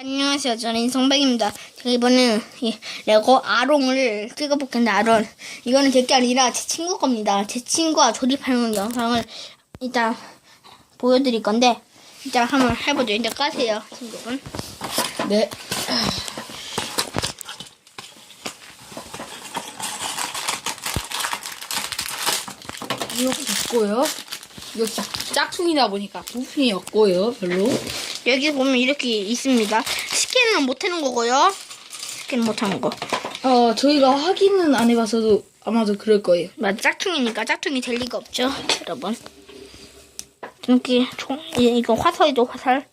안녕하세요. 저는 인성백입니다. 제가 이번에는 이 레고 아롱을 찍어볼겠는데 아론. 이거는 제게 아니라 제 친구 겁니다. 제 친구가 조립하는 영상을 일단 보여드릴 건데 일단 한번 해보죠. 일단 까세요, 친구분. 네. 이렇게 있고요. 여기 짝퉁이다 보니까 부품이 없고요, 별로. 여기 보면 이렇게 있습니다. 스캔은 못하는 거고요. 스캔 못하는 거. 어, 저희가 확인은 안 해봐서도 아마도 그럴 거예요. 맞아, 짝퉁이니까 짝퉁이 될 리가 없죠, 여러분. 이렇게 총, 예, 이거 화살이죠, 화살.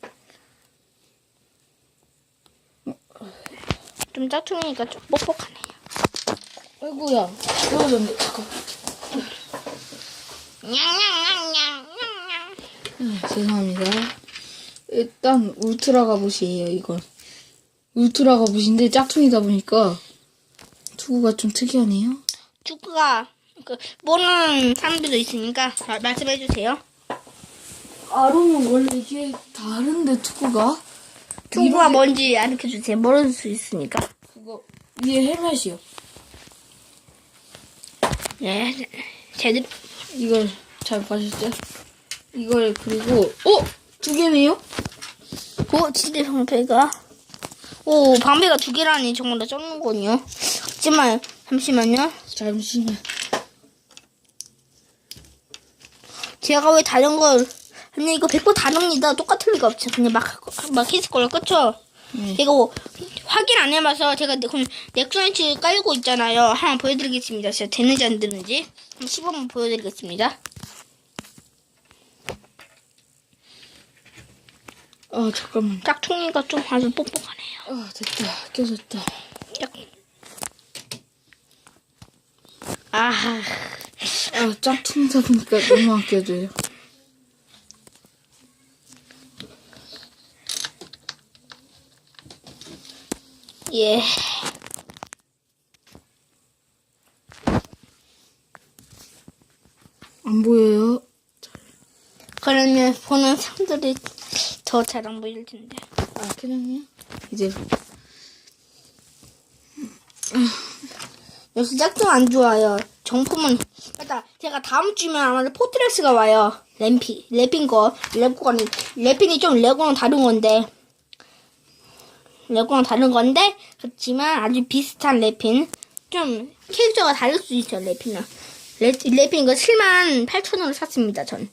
좀 짝퉁이니까 좀 뻑뻑하네요. 아이고야, 떨어졌네. 잠깐. 냥냥냥냥냥냥. 음, 죄송합니다. 일단 울트라 갑옷이에요, 이건. 울트라 갑옷인데 짝퉁이다 보니까 투구가 좀 특이하네요. 축구가 그 모르는 사람들도 있으니까 마- 말씀해 주세요. 아롱은 원래 이게 다른데 투구가? 이렇게- 뭔지 알려 주세요. 모를 수 있으니까. 그거 위에 헬멧이요. 네, 제대로. 이걸 잘 봐주셨죠? 이걸 그리고 어? 두 개네요? 오, 진짜 방패가. 오, 방패가 두 개라니 정말 나 쩌는군요. 하지만 잠시만요. 잠시만. 제가 왜 다른 걸 아니 이거 100% 다릅니다. 똑같을 리가 없죠. 그냥 막, 막 했을 걸요. 그쵸? 네. 이거 확인 안 해봐서 제가 네- 그럼 넥슨치 깔고 있잖아요. 한번 보여드리겠습니다. 진짜 되는지 안 되는지. 한번 시범 보여드리겠습니다. 아 잠깐만. 짝퉁이가 좀 아주 뻑뻑하네요. 아 됐다. 껴졌다. 짝... 아, 아 짝퉁이다 보니까 너무 안 껴져요. 예. 안 보여요? 그러면 보는 사람들이 더 잘안 보일 텐데. 아 그냥요? 이제 역시 짝퉁 안 좋아요. 정품은 맞다. 제가 다음 주면 아마 포트레스가 와요. 램피 랩인 거 아니 랩핀이 좀 레고랑 다른 건데 레고랑 다른 건데 그렇지만 아주 비슷한 랩핀 좀 캐릭터가 다를 수 있어요. 랩핀은 랩, 랩핀 이거 7만 8천 원을 샀습니다. 전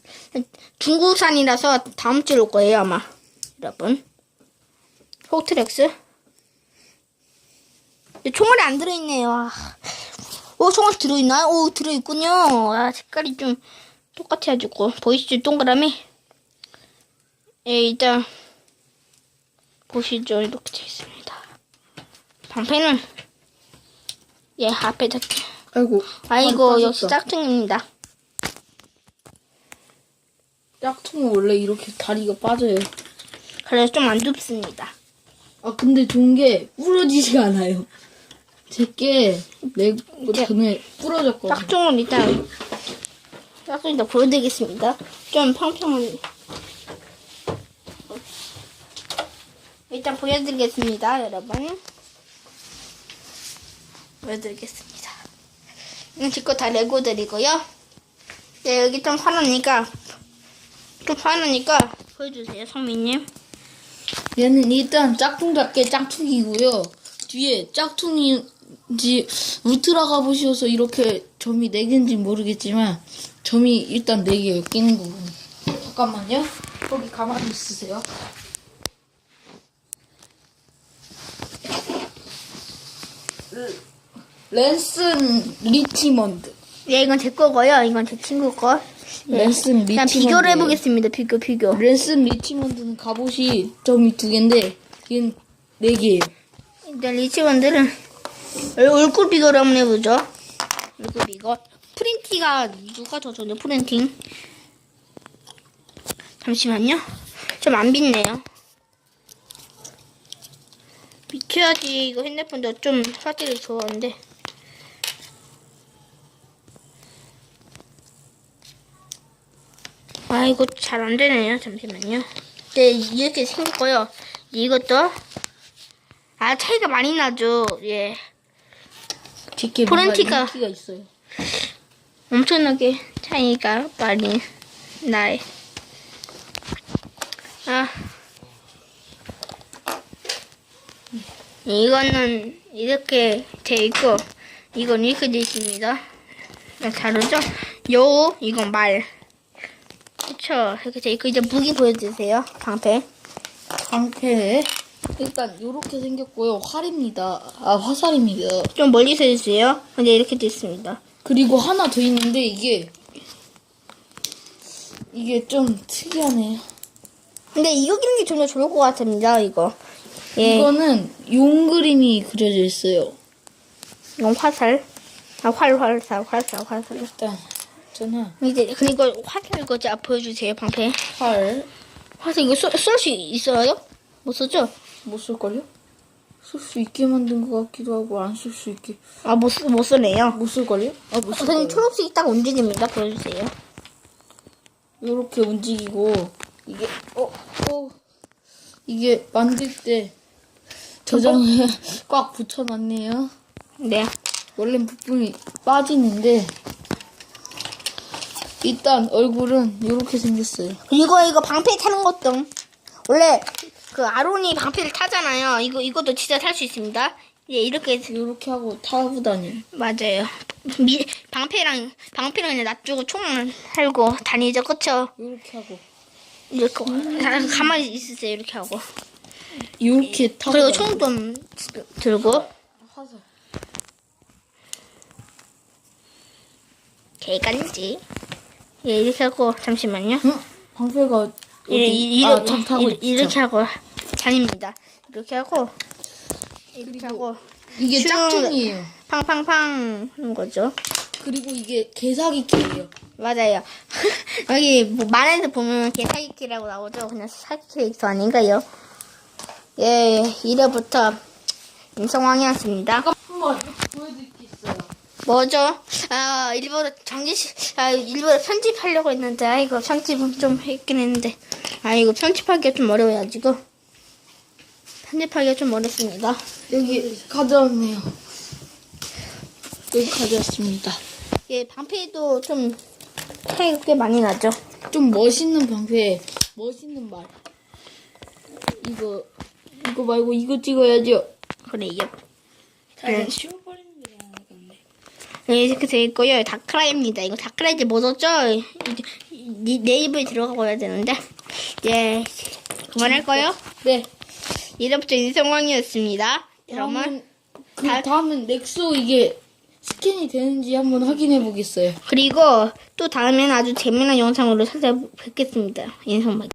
중국산이라서 다음 주에 올 거예요 아마 여러분. 포트렉스 근데 총알이 안 들어있네요. 아. 오, 총알 들어있나요? 오, 들어있군요. 아, 색깔이 좀 똑같아가지고. 보이시죠? 동그라미? 예, 일단, 보시죠. 이렇게 되어 있습니다. 방패는, 예, 앞에 다, 아이고. 아이고, 빠졌다. 역시 짝퉁입니다. 짝퉁은 원래 이렇게 다리가 빠져요. 그래서 좀 안 좁습니다. 아 근데 좋은 게 부러지지가 않아요. 제게 레고 제- 전에 부러졌거든요. 짝퉁은 일단, 짝퉁 일단 보여드리겠습니다. 좀 평평한, 일단 보여드리겠습니다, 여러분. 보여드리겠습니다. 이건 제 거 다 레고들이고요. 네, 여기 좀 화나니까, 좀 화나니까 보여주세요, 성민님. 얘는 일단 짝퉁답게 짝퉁이고요. 뒤에 짝퉁인지 울트라 가보셔서 이렇게 점이 4개인지 모르겠지만 점이 일단 4개예요. 끼는 부분. 잠깐만요. 거기 가만히 있으세요. 랜슨 리치먼드. 네, 이건 제 거고요. 이건 제 친구 거. 네. 랜슨 일단 리치먼드. 비교를 해보겠습니다. 비교, 비교. 랜슨 리치먼드는 갑옷이 점이 2개인데 얘는 4개예요. 일단 리치원들은 얼- 얼굴 비교를 한번 해보죠. 얼굴 비교. 프린티가 누가 더 좋냐? 프린팅. 잠시만요. 좀 안 빛네요. 비켜야지 이거 핸드폰도 좀 화질이 좋았는데. 아 이거 잘 안 되네요. 잠시만요. 네 이렇게 생겼고요. 이것도 아 차이가 많이 나죠. 예, 제게 포렌티가. 인기가 있어요. 엄청나게 차이가 많이 나요. 아, 이거는 이렇게 돼 있고 이건 이렇게 돼 있습니다. 네, 다르죠? 요 이건 말. 그쵸? 이렇게 돼 있고 이제 무기 보여주세요. 방패. 방패 일단 요렇게 생겼고요. 활입니다. 아 화살입니다. 좀 멀리서 해주세요. 근데 이렇게 돼 있습니다. 그리고 하나 더 있는데 이게 이게 좀 특이하네요. 근데 이거 기는 게좀더 좋을 것 같습니다. 이거. 예. 이거는 용 그림이 그려져 있어요. 이건 화살. 아, 활, 활살, 활살, 활살. 일단 저는 이제, 그리고 화살 이거 자 보여주세요, 방패. 활못 화살 이거 쏠 수 있어요? 못 쏘죠? 쓸걸요? 쓸 수 있게 만든 것 같기도 하고 안 쓸 수 있게 아, 못, 쓰- 못 쏘네요. 못 쓸걸요? 아못 그냥 쓸걸요? 초록색이 딱 움직입니다. 보여주세요. 이렇게 움직이고 이게 어, 어 이게 만들 때 저장을 꽉 붙여놨네요. 네. 원래 부품이 빠지는데 일단 얼굴은 이렇게 생겼어요. 그리고 이거 방패 타는 것도, 원래 그 아론이 방패를 타잖아요. 이거, 이것도 진짜 탈 수 있습니다. 예, 이렇게, 이렇게 하고 타고 다녀요. 맞아요. 미, 방패랑, 방패랑 그냥 놔두고 총을 살고 다니죠. 그쵸? 이렇게 하고 이렇게, 가- 가만히 있으세요. 이렇게 하고. 이렇게 타고 그리고 다녀요. 총좀 들고 화살. 개간지 예 이렇게 하고 잠시만요 응? 방패가? 예, 이, 이, 아, 이, 있죠. 이렇게 하고 다닙니다 이렇게 하고 이렇게 하고 이게 슝. 짝퉁이에요. 팡팡팡 하는 거죠 그리고 이게 개사기 키예요. 맞아요 여기 뭐 만화에서 보면 개사기키라고 나오죠 그냥 사기 캐릭터 아닌가요 예 1회부터 임성왕이었습니다 한번 보여드릴 게 있어요. 뭐죠? 아, 일부러 정지시, 아, 일부러 편집하려고 했는데, 아, 이거 편집은 좀 했긴 했는데, 아, 이거 편집하기가 좀 어려워가지고, 편집하기가 좀 어렵습니다. 여기 가져왔네요. 여기 가져왔습니다. 예, 방패도 좀 차이가 꽤 많이 나죠. 좀 멋있는 방패, 멋있는 말. 이거 이거 말고 이거 찍어야죠. 그래요. 네. 씌워버리는 게 나은 건데. 네, 이렇게 돼 있고요. 다크라이입니다. 이거 다크라이 이제 못 얻죠? 이제 네- 네이버에 들어가고 해야 되는데, 예, 그만할까요? 네. 이제부터 인성왕이었습니다. 다음은 그 다- 다음은 넥소 이게 스캔이 되는지 한번 확인해 보겠어요. 그리고 또 다음에는 아주 재미난 영상으로 찾아뵙겠습니다. 인성말.